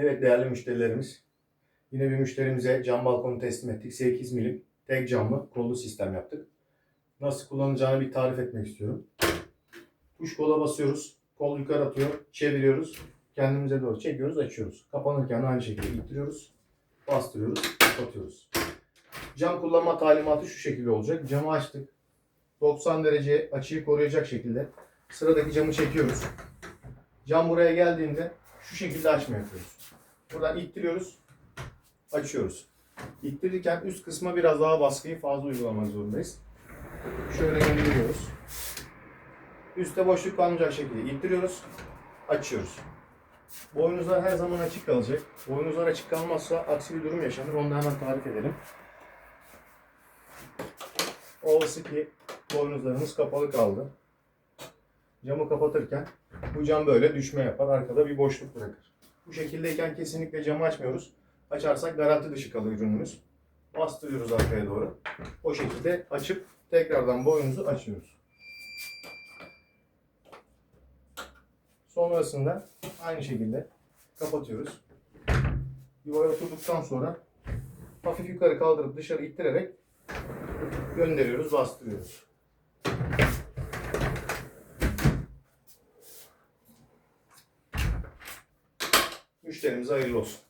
Evet değerli müşterilerimiz. Yine bir müşterimize cam balkonu teslim ettik. 8 milim tek camlı kollu sistem yaptık. Nasıl kullanacağını bir tarif etmek istiyorum. Tuş kola basıyoruz. Kol yukarı atıyor. Çeviriyoruz. Kendimize doğru çekiyoruz, açıyoruz. Kapanırken aynı şekilde ittiriyoruz. Bastırıyoruz, kapatıyoruz. Cam kullanma talimatı şu şekilde olacak. Camı açtık. 90 derece açıyı koruyacak şekilde sıradaki camı çekiyoruz. Cam buraya geldiğinde şu şekilde açma yapıyoruz. Buradan ittiriyoruz, açıyoruz. İttirirken üst kısma biraz daha baskıyı fazla uygulamak zorundayız. Şöyle gönderiyoruz. Üste boşluk kalmayacak şekilde ittiriyoruz, açıyoruz. Boynuzlar her zaman açık kalacak. Boynuzlar açık kalmazsa aksi bir durum yaşanır. Onu da hemen tarif edelim. Olası ki boynuzlarımız kapalı kaldı. Camı kapatırken bu cam böyle düşme yapar. Arkada bir boşluk bırakır. Bu şekildeyken kesinlikle camı açmıyoruz. Açarsak garanti dışı kalır ürünümüz. Bastırıyoruz arkaya doğru. O şekilde açıp tekrardan boynuzu açıyoruz. Sonrasında aynı şekilde kapatıyoruz. Yuvaya oturduktan sonra hafif yukarı kaldırıp dışarı ittirerek gönderiyoruz, bastırıyoruz. Müşterimize hayırlı olsun.